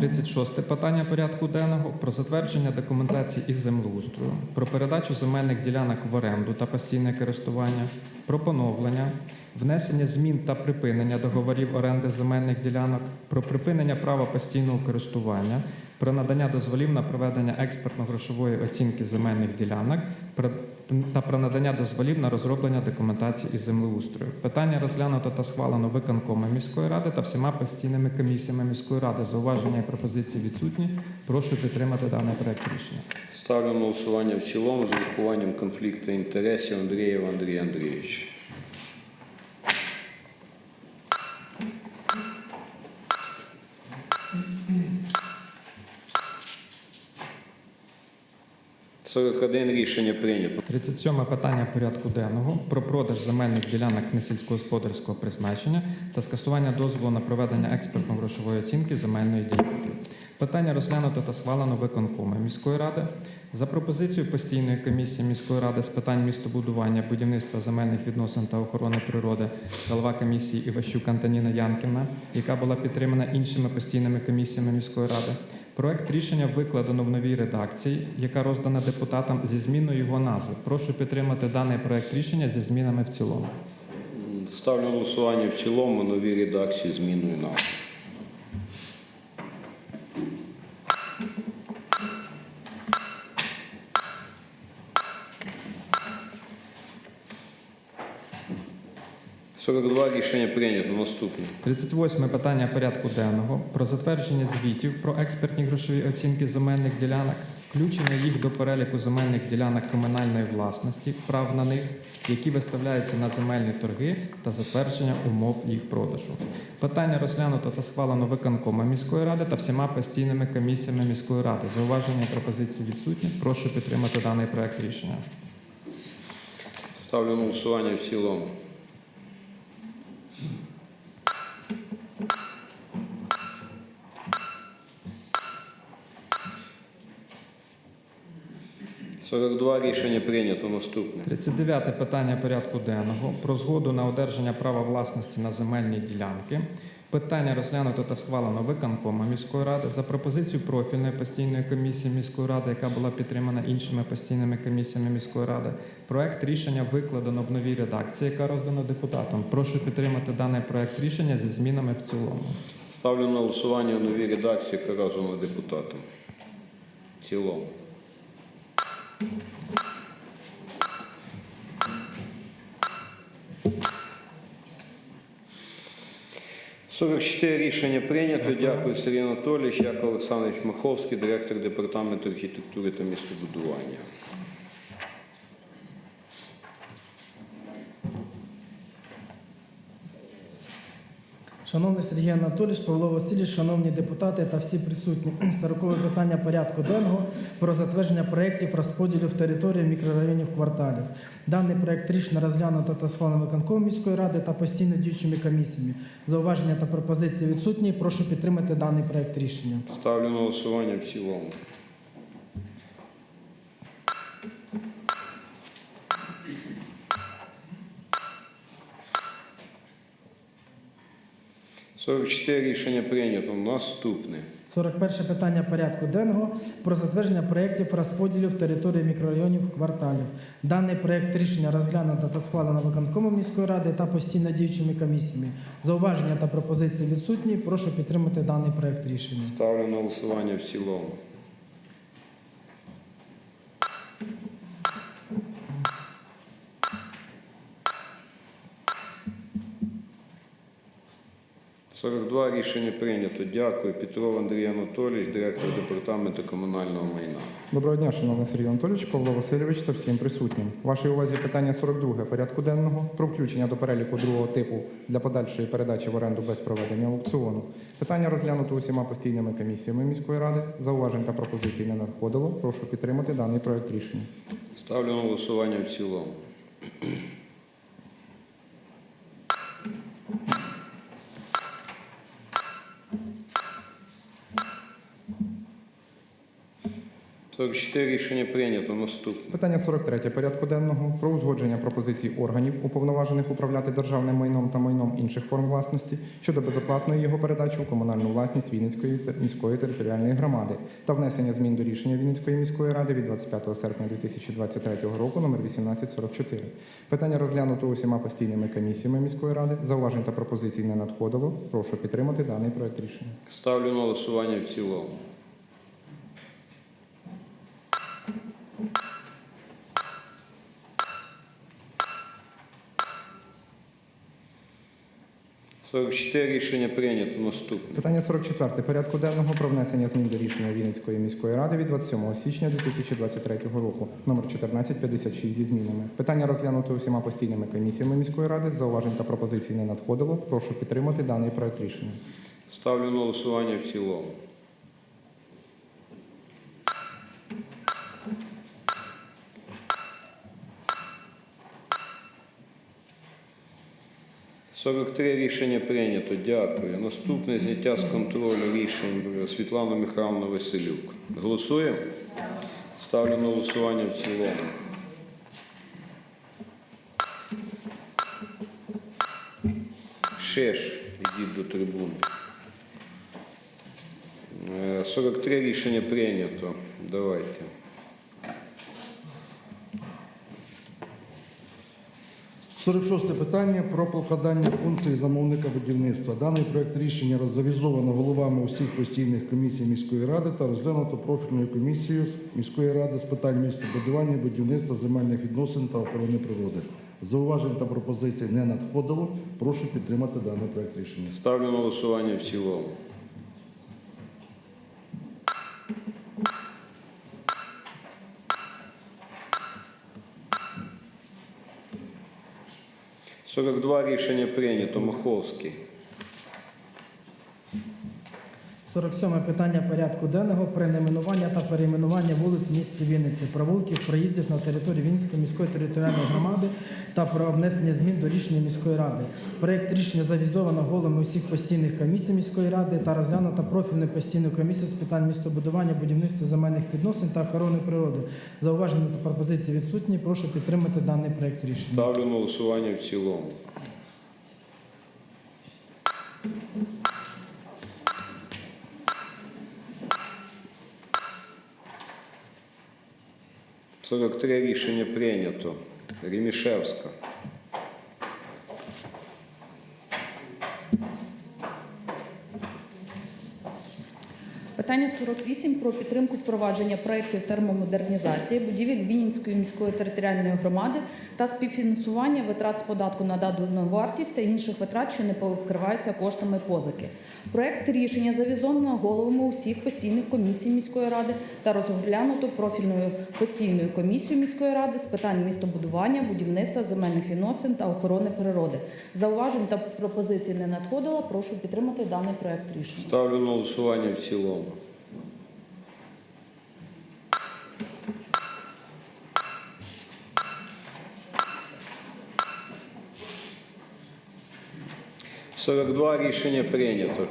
36 питання порядку денного про затвердження документації із землеустрою, про передачу земельних ділянок в оренду та постійне користування, про поновлення, внесення змін та припинення договорів оренди земельних ділянок, про припинення права постійного користування, про надання дозволів на проведення експертно-грошової оцінки земельних ділянок та про надання дозволів на розроблення документації із землеустрою. Питання розглянуто та схвалено виконкомом міської ради та всіма постійними комісіями міської ради. Зауваження і пропозиції відсутні. Прошу підтримати даний проект рішення. Ставлю на голосування в цілому з урахуванням конфлікту інтересів Андрієва Андрія Андрійовича. Сорок один рішення прийнято. 37 питання порядку денного про продаж земельних ділянок несільськогосподарського призначення та скасування дозволу на проведення експертно-грошової оцінки земельної ділянки. Питання розглянуто та схвалено виконкомом міської ради. За пропозицією постійної комісії міської ради з питань містобудування, будівництва земельних відносин та охорони природи, голова комісії Іващук Антоніна Янківна, яка була підтримана іншими постійними комісіями міської ради. Проект рішення викладено в новій редакції, яка роздана депутатам зі зміною його назви. Прошу підтримати даний проект рішення зі змінами в цілому. Ставлю голосування в цілому новій редакції зміною назви. Сорок два рішення прийнято. Наступне. 38 питання порядку денного про затвердження звітів про експертні грошові оцінки земельних ділянок, включення їх до переліку земельних ділянок комунальної власності, прав на них, які виставляються на земельні торги, та затвердження умов їх продажу. Питання розглянуто та схвалено виконкомом міської ради та всіма постійними комісіями міської ради. Зауваження і пропозиції відсутні. Прошу підтримати даний проект рішення. Ставлю на голосування в цілому. Сорок два рішення прийнято. Наступне. 39 питання порядку денного про згоду на одержання права власності на земельні ділянки. Питання розглянуто та схвалено виконкомом міської ради за пропозицією профільної постійної комісії міської ради, яка була підтримана іншими постійними комісіями міської ради. Проект рішення викладено в новій редакції, яка роздана депутатам. Прошу підтримати даний проект рішення зі змінами в цілому. Ставлю на голосування новій редакції, яка роздана депутатам. В цілому. Сорок чотири рішення прийнято. Дякую, Сергій Анатолійович, Яков Олександрович Маховський, директор департаменту архітектури та містобудування. Шановний Сергій Анатолійович, Павло Васильович, шановні депутати та всі присутні. 40 питання порядку денного про затвердження проєктів розподілів території мікрорайонів кварталів. Даний проєкт рішення розглянуто та схвалено виконкомом міської ради та постійно діючими комісіями. Зауваження та пропозиції відсутні. Прошу підтримати даний проєкт рішення. Ставлю на голосування в цілому. Сорок чотири рішення прийнято. Наступне. 41 питання порядку денного про затвердження проєктів розподілів території мікрорайонів кварталів. Даний проєкт рішення розглянуто та схвалено виконкомом міської ради та постійно діючими комісіями. Зауваження та пропозиції відсутні. Прошу підтримати даний проєкт рішення. Ставлю на голосування в цілому. Сорок два рішення прийнято. Дякую. Петров Андрій Анатолійович, директор департаменту комунального майна. Доброго дня, шановний Сергій Анатолійович, Павло Васильович та всім присутнім. Вашій увазі питання 42 порядку денного про включення до переліку другого типу для подальшої передачі в оренду без проведення аукціону. Питання розглянуто усіма постійними комісіями міської ради. Зауважень та пропозицій не надходило. Прошу підтримати даний проект рішення. Ставлю на голосування в цілому. 44 рішення прийнято. Наступне. Питання 43 порядку денного про узгодження пропозицій органів, уповноважених управляти державним майном та майном інших форм власності щодо безоплатної його передачі у комунальну власність Вінницької міської територіальної громади та внесення змін до рішення Вінницької міської ради від 25 серпня 2023 року номер 1844. Питання розглянуто усіма постійними комісіями міської ради. Зауважень та пропозицій не надходило. Прошу підтримати даний проект рішення. Ставлю на голосування в цілому. Сорок чотири рішення прийнято. Наступне. Питання 44 порядку денного про внесення змін до рішення Вінницької міської ради від 27 січня 2023 року, номер 1456 зі змінами. Питання розглянуто усіма постійними комісіями міської ради. Зауважень та пропозицій не надходило. Прошу підтримати даний проект рішення. Ставлю на голосування в цілому. Сорок три рішення прийнято. Дякую. Наступне зняття з контролю рішень Світлана Михайловна Василюк. Голосуємо? Ставлю на голосування в цілому. Шеш, ідіть до трибуни. Е, 43 рішення прийнято. Давайте. – 46 питання про покладання функцій замовника будівництва. Даний проект рішення завізовано головами усіх постійних комісій міської ради та розглянуто профільною комісією міської ради з питань містобудування, будівництва, земельних відносин та охорони природи. Зауважень та пропозицій не надходило. Прошу підтримати даний проект рішення. Ставлю голосування в цілому. Сорок два рішення прийнято. Маховський. 47 питання порядку денного перейменування та перейменування вулиць в місті Вінниці, провулків, проїздів на території Вінницької міської територіальної громади та про внесення змін до рішення міської ради. Проект рішення завізовано головами усіх постійних комісій міської ради та розглянуто профільною постійною комісією з питань містобудування, будівництва земельних відносин та охорони природи. Зауваження та пропозиції відсутні. Прошу підтримати даний проект рішення. Ставлю на голосування в цілому. Сорок три рішення прийнято. Ремішевська. Питання 48 про підтримку впровадження проєктів термомодернізації будівель Вінницької міської територіальної громади та співфінансування витрат з податку на додану вартість та інших витрат, що не покриваються коштами позики. Проект рішення завізовано головами усіх постійних комісій міської ради та розглянуто профільною постійною комісією міської ради з питань містобудування, будівництва, земельних відносин та охорони природи. Зауважень та пропозицій не надходило. Прошу підтримати даний проект рішення. Ставлю на голосування в цілому. Сорок два рішення прийнято.